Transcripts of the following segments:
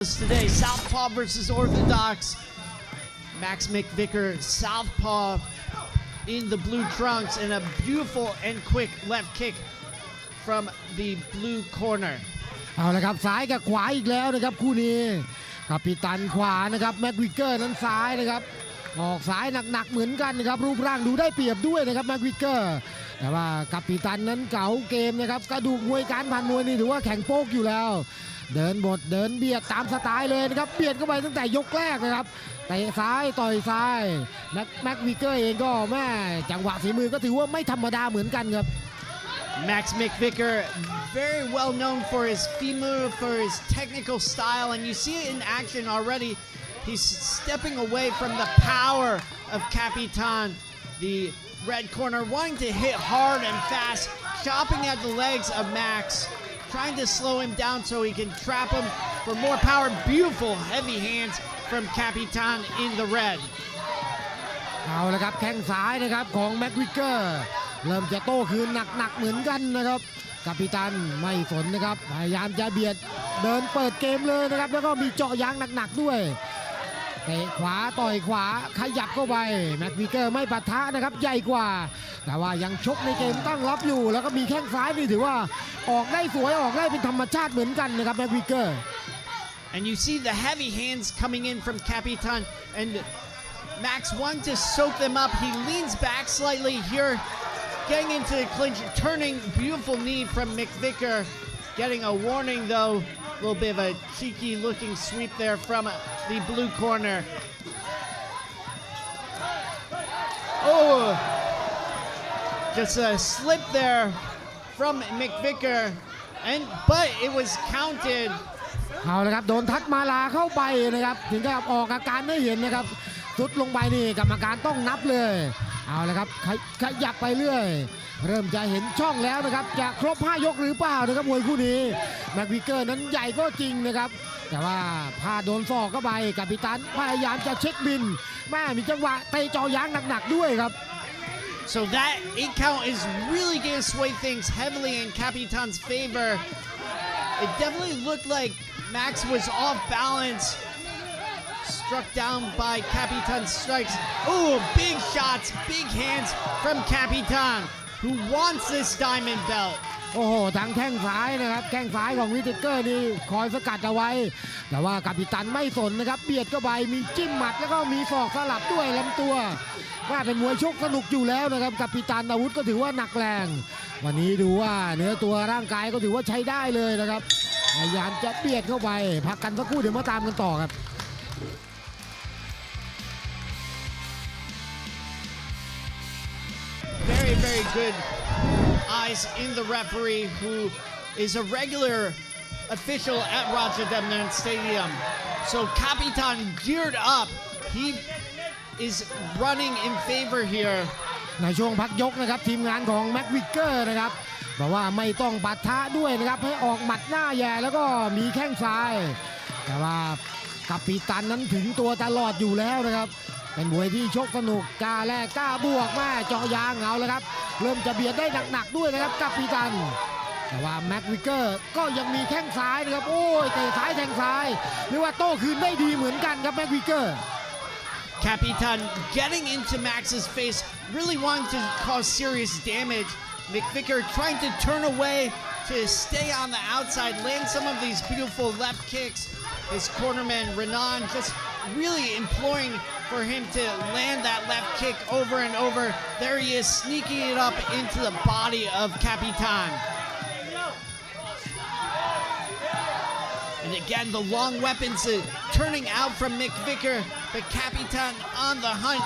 today Southpaw versus Orthodox. Max McVicker, Southpaw in the blue trunks, and a beautiful and quick left kick from the blue corner. เอาละครับซ้ายกับขวาอีกแล้วนะครับคู่นี้กัปตันขวานะครับแม็กวิกเกอร์นั้นซ้ายนะครับออกซ้ายหนักๆเหมือนกันนะครับรูปร่างดูได้เปรียบด้วยนะครับแม็กวิกเกอร์ แต่ว่ากัปตันนั้นเก๋าเกมนะครับกระดูกมวยการผ่านมวยนี่ถือว่าแข็งโป๊กอยู่แล้ว เดินบทเดินเบียดตามสไตล์เลยนะครับเบียดเข้าไปตั้งแต่ยกแรกนะครับเตะซ้ายต่อยซ้ายแม็กแม็กวิกเกอร์เองก็แม่จังหวะฝีมือก็ถือว่าไม่ธรรมดาเหมือนกันครับ Max McVicker, very well known for his femur, for his technical style, and you see it in action already. He's stepping away from the power of Capitan, the red corner, wanting to hit hard and fast, chopping at the legs of Max, trying to slow him down so he can trap him for more power. Beautiful heavy hands from Capitan in the red. เอาละครับแข้งซ้ายนะครับของแม็กวิกเกอร์เริ่มจะโต้คืนหนักๆเหมือนกันนะครับกัปตันไม่สนนะครับพยายามจะเบียดเดินเปิดเกมเลยนะครับ แล้วก็มีเจาะยางหนักๆด้วย เตะขวาต่อยขวาขยับเข้าไปแม็กวิกเกอร์ไม่ปะทะนะครับใหญ่กว่า แต่ว่ายังชกในเกมตั้งรับอยู่ แล้วก็มีแข้งซ้ายนี่ถือว่าออกได้สวยออกได้เป็นธรรมชาติเหมือนกันนะครับแม็กวิกเกอร์ And you see the heavy hands coming in from Capitan, and Max wanting to soak them up. He leans back slightly here, getting into the clinch, turning beautiful knee from McVicker. Getting a warning though, little bit of a cheeky looking sweep there from the blue corner. Oh, just a slip there from McVicker, and but it was counted. เอาละครับโดนทัดมาลาเข้าไปนะครับถึงกับออกอาการไม่เห็นนะครับสุดลงไปนี่กรรมการต้องนับเลย เอาละครับขขยับไปเรื่อย เริ่มจะเห็นช่องแล้วนะครับ จะครบ 5 ยกหรือเปล่านะครับมวยคู่นี้แม็กวิกเกอร์นั้นใหญ่ก็จริงนะครับ แต่ว่าพาโดนศอกเข้าไปกัปตันพยายามจะเช็คบินแม่มีจังหวะเตะจอยางหนักๆด้วยครับ So that eight count is really going to sway things heavily in Capitan's favor. It definitely looked like Max was off balance. Struck down by Capitan's strikes. Oh, big shots, big hands from Capitan, who wants this diamond belt. โอ้โหทางแข้งซ้ายนะครับ แข้งซ้ายของวิทิเกอร์นี่คอยสกัดเอาไว้ แต่ว่ากัปตันไม่สนนะครับ เบียดเข้าไป มีจิ้มหมัดแล้วก็มีศอกสลับด้วยลำตัว ว่าเป็นมวยชกสนุกอยู่แล้วนะครับ กัปตันอาวุธก็ถือว่าหนักแรง วันนี้ดูว่าเนื้อตัวร่างกายก็ถือว่าใช้ได้เลยนะครับ พยายามจะเบียดเข้าไป พักกันสักครู่เดี๋ยวมาตามกันต่อครับ Very, good eyes in the referee, who is a regular official at Rotterdam Stadium. So Capitan geared up. He is running in favor here. ในช่วงพักยกนะครับทีมงานของแม็กวิกเกอร์นะครับบอกว่าไม่ต้องปะทะด้วยนะครับให้ออกหมัดหน้าแย่แล้วก็มีแข้งซ้าย แต่ว่ากัปตันนั้นถึงตัวตลอดอยู่แล้วนะครับ เป็นมวยที่ชกสนุกกล้าแลกกล้าบวกแม่เจาะยางเอาแล้วครับ เริ่มจะเบียดได้หนักๆด้วยนะครับกัปตันแต่ว่าแม็กวิกเกอร์ก็ยังมีแข้งซ้ายนะครับโอ้ยเตะซ้ายแทงซ้ายเรียกว่าโต้คืนได้ดีเหมือนกันครับแม็กวิกเกอร์ Capitan getting into Max's face, really wanting to cause serious damage. McVicker trying to turn away to stay on the outside, land some of these beautiful left kicks. His cornerman Renan just really imploring for him to land that left kick over and over. There he is, sneaking it up into the body of Capitan. And again, the long weapons uh, turning out from McVicker, but Capitan on the hunt.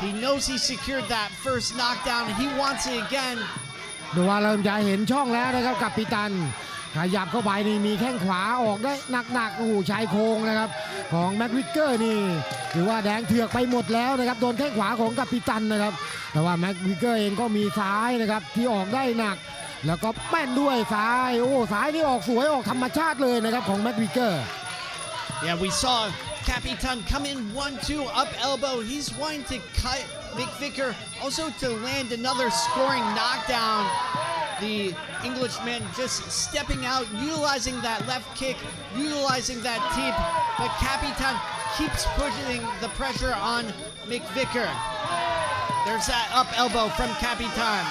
He knows he secured that first knockdown, and he wants it again. ดูว่าเริ่มจะเห็นช่องแล้วนะครับกับปิตัน ขยับเข้าไปนี่มีแข้งขวาออกได้หนักๆโอ้โหชายโครงนะครับ ของแม็กวิกเกอร์นี่ถือว่าแดงเถือกไปหมดแล้วนะครับโดนแข้งขวาของกัปตันนะครับ แต่ว่าแม็กวิกเกอร์เองก็มีซ้ายนะครับที่ออกได้หนัก แล้วก็แม่นด้วยซ้าย โอ้ซ้ายนี่ออกสวยออกธรรมชาติเลยนะครับของแม็กวิกเกอร์ Yeah, we saw Capitan come in one, two, up elbow. He's wanting to cut McVicker, also to land another scoring knockdown. The Englishman just stepping out, utilizing that left kick, utilizing that teep. But Capitan keeps pushing the pressure on McVicker. There's that up elbow from Capitan.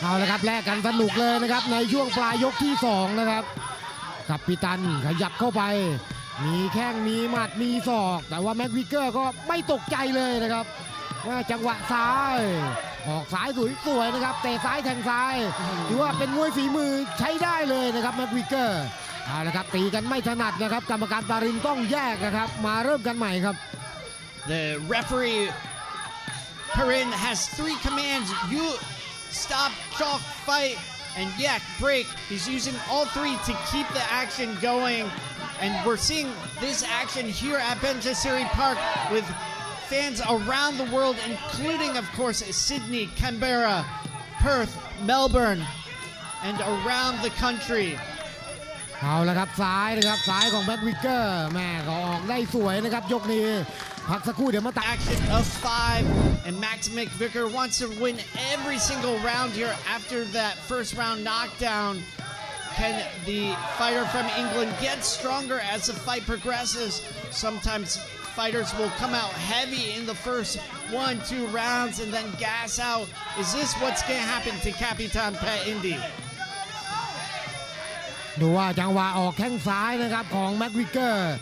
เอาละครับแลกกันสนุกเลยนะครับในช่วงปลายยกที่สองนะครับกับปิตันขยับเข้าไป มีแข้งมีหมัดมีศอก แต่ว่าแม็กวิกเกอร์ก็ไม่ตกใจเลยนะครับจังหวะซ้าย ออกซ้ายสวยๆนะครับเตะซ้ายแทงซ้ายถือว่าเป็นมวยฝีมือใช้ได้เลยนะครับแม็กวิกเกอร์เอาละครับตีกันไม่ถนัดนะครับ กรรมการปารินต้องแยกนะครับ มาเริ่มกันใหม่ครับ The referee Perrin has three commands. You stop, chalk, fight, and yak, break. He's using all three to keep the action going. And we're seeing this action here at Benjassiri Park with fans around the world, including, of course, Sydney, Canberra, Perth, Melbourne, and around the country. เอาละครับซ้ายนะครับซ้ายของแม็กวิกเกอร์แม่ก็ออกได้สวยนะครับยกนี้พักสักครู่เดี๋ยวมาตัด action of five, and Max McVicker wants to win every single round here after that first round knockdown. Can the fighter from England get stronger as the fight progresses? Sometimes fighters will come out heavy in the first one, two rounds and then gas out. Is this what's going to happen to Capitan Pet Indy? ดูว่าจังหวะออกแข้งซ้ายนะครับของแม็กวิกเกอร์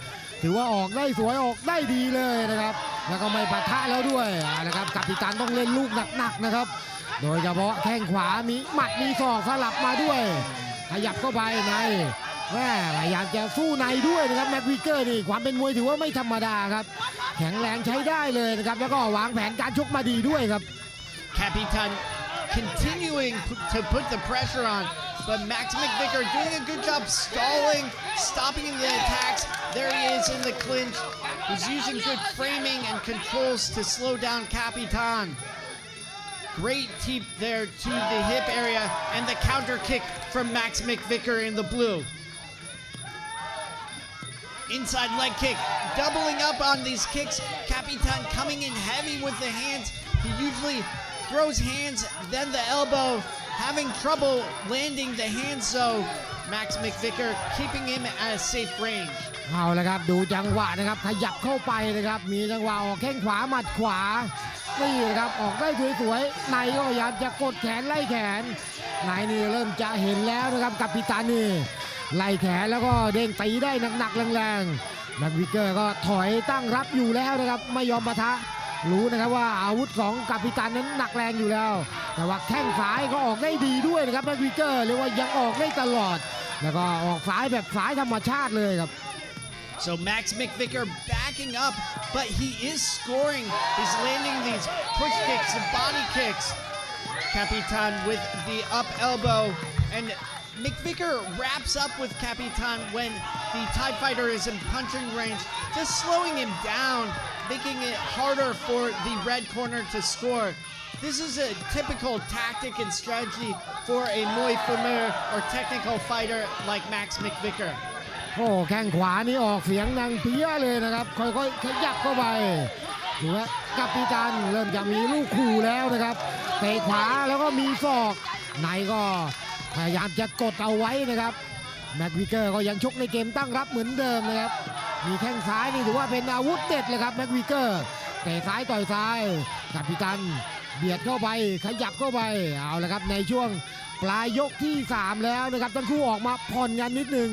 ถือว่าออกได้สวยออกได้ดีเลยนะครับ แล้วก็ไม่ปะทะแล้วด้วยเอาละครับกัปตันต้องเล่นลูกหนักๆนะครับ โดยเฉพาะแข้งขวามีหมัดมีศอกสลับมาด้วย ขยับเข้าไปใน แม่พยายามจะสู้ในด้วยนะครับแม็กวิกเกอร์นี่ความเป็นมวยถือว่าไม่ธรรมดาครับ แข็งแรงใช้ได้เลยนะครับ แล้วก็วางแผนการชกมาดีด้วยครับ Capitan continuing p- to put the pressure on, but Max McVicker doing a good job stalling, stopping the attacks. There he is in the clinch. He's using good framing and controls to slow down Capitan. Great teep there to the hip area and the counter kick from Max McVicker in the blue. Inside leg kick, doubling up on these kicks. Capitan coming in heavy with the hands. He usually throws hands, then the elbow, having trouble landing the hands though. Max McVicker keeping him at a safe range. เอาละครับดูจังหวะนะครับขยับเข้าไปนะครับ มีจังหวะออกแข้งขวาหมัดขวานี่นะครับออกได้สวยๆในก็พยายามจะกดแขนไล่แขนในนี่เริ่มจะเห็นแล้วนะครับกับปิตานี่ ไล่แขนแล้วก็เด้งตีได้หนักๆแรงๆแม็กวิกเกอร์ก็ถอยตั้งรับอยู่แล้วนะครับ ไม่ยอมปะทะ รู้นะครับว่าอาวุธของกัปตันนั้นหนักแรงอยู่แล้ว แต่ว่าแข้งซ้ายก็ออกได้ดีด้วยนะครับแม็กวิกเกอร์เรียกว่ายังออกได้ตลอด แล้วก็ออกซ้ายแบบซ้ายธรรมชาติเลยครับ So Max McVicker backing up, but he is scoring. He's landing these push kicks and body kicks. Capitan with the up elbow. And McVicker wraps up with Capitan when the TIE fighter is in punching range, just slowing him down, making it harder for the red corner to score. This is a typical tactic and strategy for a Muay Thai or technical fighter like Max McVicker. โอ้แข้งขวานี่ออกเสียงดังเพี้ยเลยนะครับ ค่อยๆขยับเข้าไปดูว่ากัปตันเริ่มจะมีลูกขู่แล้วนะครับเตะขวาแล้วก็มีศอกในก็ พยายามจะกดเอาไว้นะครับแม็กวิกเกอร์ก็ยังชกในเกมตั้งรับเหมือนเดิมนะครับมีแข้งซ้ายนี่ถือว่าเป็นอาวุธเด็ดเลยครับแม็กวิกเกอร์เตะซ้ายต่อยซ้ายกัปตันเบียดเข้าไปขยับเข้าไปเอาละครับในช่วงปลายยกที่สามแล้วนะครับทั้งคู่ออกมาผ่อนกันนิดนึง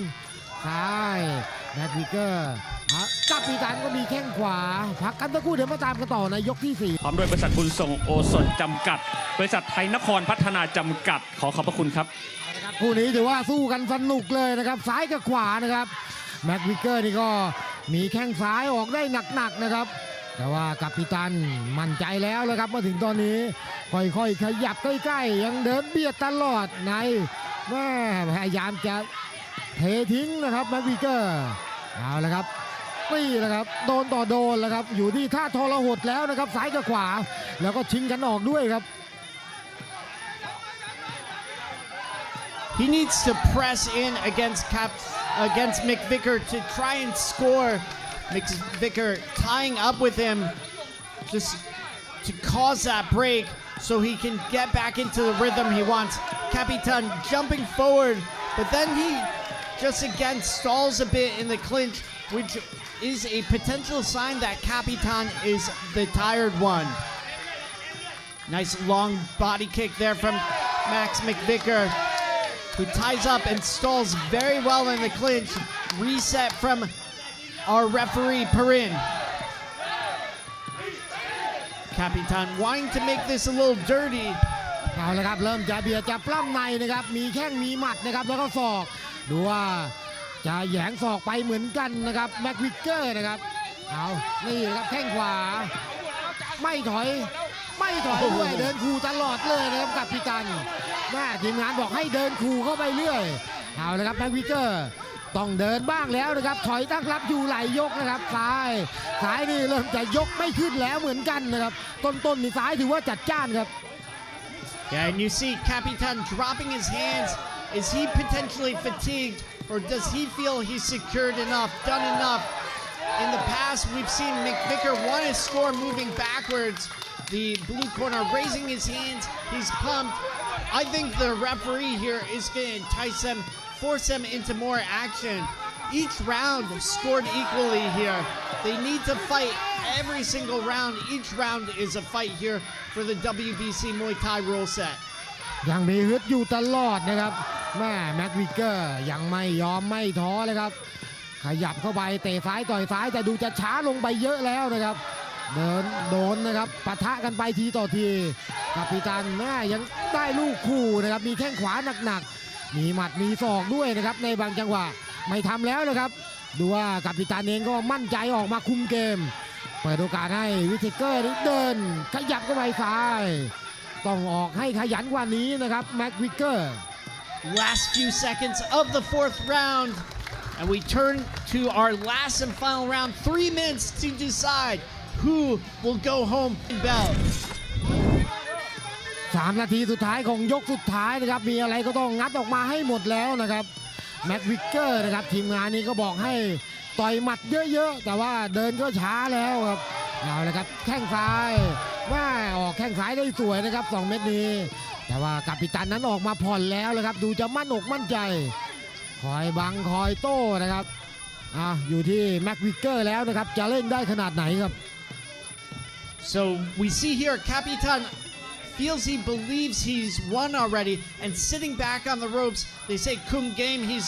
ซ้ายแม็กวิกเกอร์ อะกัปตันก็มีแข้งขวา พักกันสักครู่เดี๋ยวมาตามกันต่อในยกที่พร้อมโดยบริษัทบุญส่งโอสถจำกัด บริษัทไทยนครพัฒนาจำกัด ขอขอบพระคุณครับ4คู่นี้ถือว่าสู้กันสนุกเลยนะครับ ซ้ายกับขวานะครับ แม็กวิกเกอร์นี่ก็มีแข้งซ้ายออกได้หนักๆนะครับ แต่ว่ากัปตันมั่นใจแล้วนะครับมาถึงตอนนี้ค่อยๆขยับใกล้ๆ ยังเดินเบียดตลอดในแม่พยายามจะเททิ้งนะครับแม็กวิกเกอร์เอาละครับ นี่แหละครับโดนต่อโดนแล้วครับ อยู่ที่ท่าทรหดแล้วนะครับซ้ายกับขวา แล้วก็ชิงกันออกด้วยครับ He needs to press in against Cap against McVicker to try and score. McVicker tying up with him just to cause that break. so he can get back into the rhythm he wants. Capitan jumping forward, but then he just again stalls a bit in the clinch, which is a potential sign that Capitan is the tired one. Nice long body kick there from Max McVicker, who ties up and stalls very well in the clinch. Reset from our referee, Perrin. Capitan wanting to make this a little dirty. เอาละครับเริ่มจะเบียดจะปล้ำในนะครับ มีแข้งมีหมัดนะครับแล้วก็ศอก ดูว่า จะแหยงศอกไปเหมือนกันนะครับแม็กวิกเกอร์นะครับเอานี่นะครับแข้งขวา ไม่ถอย ไม่ถอยด้วยเดินขู่ตลอดเลยนะครับกับพิตันแม่ทีมงานบอกให้เดินขู่เข้าไปเรื่อยเอาละครับแม็กวิกเกอร์ต้องเดินบ้างแล้วนะครับ ถอยตั้งรับอยู่ไหลายยกนะครับซ้ายซ้ายนี่เริ่มจะยกไม่ขึ้นแล้วเหมือนกันนะครับ ต้นๆนี่ซ้ายถือว่าจัดจ้านครับ Yeah, and you see Capitan dropping his hands. Is he potentially fatigued, or does he feel he's secured enough, done enough? In the past, we've seen McVicker want to score moving backwards. The blue corner raising his hands. He's pumped. I think the referee here is going to entice them, force them into more action. Each round scored equally here. They need to fight every single round. Each round is a fight here for the WBC Muay Thai rule set. ยังมีฮึดอยู่ตลอดนะครับแม่แม็กวิกเกอร์ยังไม่ยอมไม่ท้อเลยครับ ขยับเข้าไปเตะซ้ายต่อยซ้ายแต่ดูจะช้าลงไปเยอะแล้วนะครับ เดินโดนนะครับปะทะกันไปทีต่อทีกัปปิตันแม่ยังได้ลูกคู่นะครับมีแข้งขวาหนักๆมีหมัดมีศอกด้วยนะครับในบางจังหวะไม่ทำแล้วนะครับดูว่ากัปปิตันเองก็มั่นใจออกมาคุมเกม เปิดโอกาสให้วิเทเกอร์เดิน ขยับเข้าไปซ้าย ต้องออกให้ขยันกว่านี้นะครับแม็กวิกเกอร์ Last few seconds of the fourth round. And we turn to our last and final round. Three minutes to decide who will go home in belt. 3นาทีสุดท้ายของยกสุดท้ายนะครับ มีอะไรก็ต้องงัดออกมาให้หมดแล้วนะครับแม็กวิกเกอร์นะครับ ทีมงานนี้ก็บอกให้ต่อยหมัดเยอะๆ แต่ว่าเดินก็ช้าแล้วครับ เอาละครับแข้งซ้ายว่าออกแข้งซ้ายได้สวยนะครับ 2 เม็ดนี้ แต่ว่ากัปปิตันนั้นออกมาผ่อนแล้วนะครับ ดูจะมั่นอกมั่นใจ คอยบังคอยโต้นะครับอะอยู่ที่แม็กวิกเกอร์แล้วนะครับ จะเล่นได้ขนาดไหนครับ So we see here Capitan feels he believes he's won already and sitting back on the ropes. They say Kum game. He's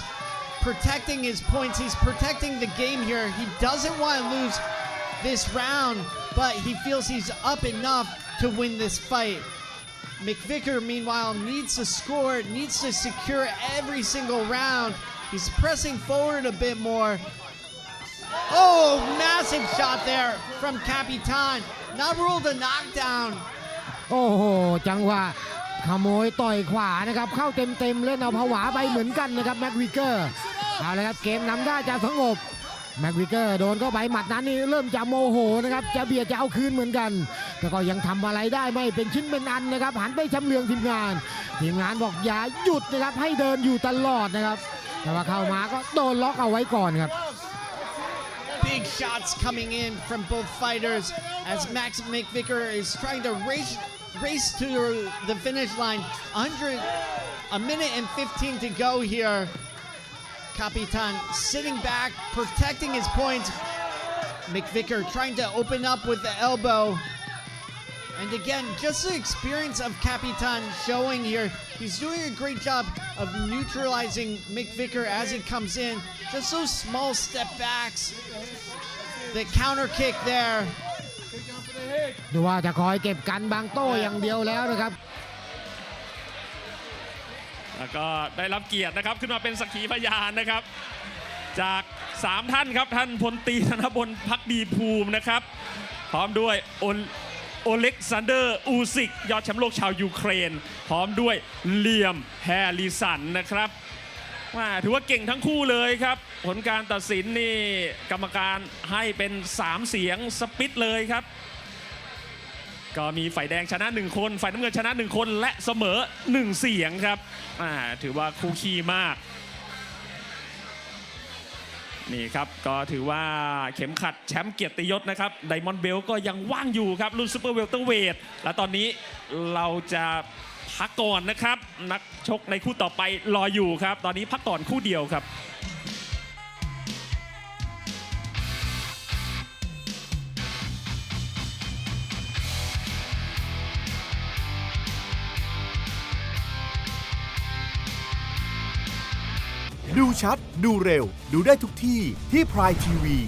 protecting his points. He's protecting the game here. He doesn't want to lose this round, but he feels he's up enough to win this fight. McVicker, meanwhile, needs to score, needs to secure every single round. He's pressing forward a bit more. Oh, massive shot there from Capitan. Not ruled a knockdown. โอ้โห จังหวะขโมยต่อยขวานะครับ เข้าเต็มๆเล่นเอาผวาไปเหมือนกันนะครับแม็กวิกเกอร์เอาเลยครับเกมนำได้จะสงบ แม็กวิกเกอร์โดนเข้าไปหมัดนั้นนี่เริ่มจะโมโหนะครับจะเบียดจะเอาคืนเหมือนกัน แต่ก็ยังทำอะไรได้ไม่เป็นชิ้นเป็นอันนะครับหันไปชำเลืองทีมงาน ทีมงานบอกอย่าหยุดนะครับให้เดินอยู่ตลอดนะครับ แต่ว่าเข้ามาก็โดนล็อกเอาไว้ก่อนครับ Big shots coming in from both fighters as Max McVicker is trying to race race to the finish line. 100, a minute and 15 to go here. Capitan sitting back, protecting his points. McVicker trying to open up with the elbow. And again, just the experience of Capitan showing here. He's doing a great job of neutralizing McVicker as he comes in. Just those small step backs. The counter kick there. ดูว่าจะคอยเก็บกันบางโต้อย่างเดียวแล้วนะครับ แล้วก็ได้รับเกียรตินะครับขึ้นมาเป็นสักขีพยานนะครับ จาก 3 ท่านครับท่านพลตรีธนบลพักดีภูมินะครับ พร้อมด้วยโอโอเล็กซานเดอร์อูซิก ยอดแชมป์โลกชาวยูเครน พร้อมด้วยเลียมแฮร์ริสันนะครับว่าถือว่าเก่งทั้งคู่เลยครับ ผลการตัดสินนี่กรรมการให้เป็น 3 เสียงสปิตเลยครับ ก็มีฝ่ายแดงชนะ 1 คนฝ่ายน้ำเงินชนะ 1 คนและเสมอ 1 เสียงครับอ่าถือว่าคู่ขี้มากนี่ครับก็ถือว่าเข็มขัดแชมป์เกียรติยศนะครับไดมอนด์เบลก็ยังว่างอยู่ครับรุ่นซูเปอร์เวลเตอร์เวทและตอนนี้เราจะพักก่อนนะครับ นักชกในคู่ต่อไปรออยู่ครับ ตอนนี้พักก่อนคู่เดียวครับ ชัด ดูเร็ว ดูได้ทุกที่ที่พรายทีวี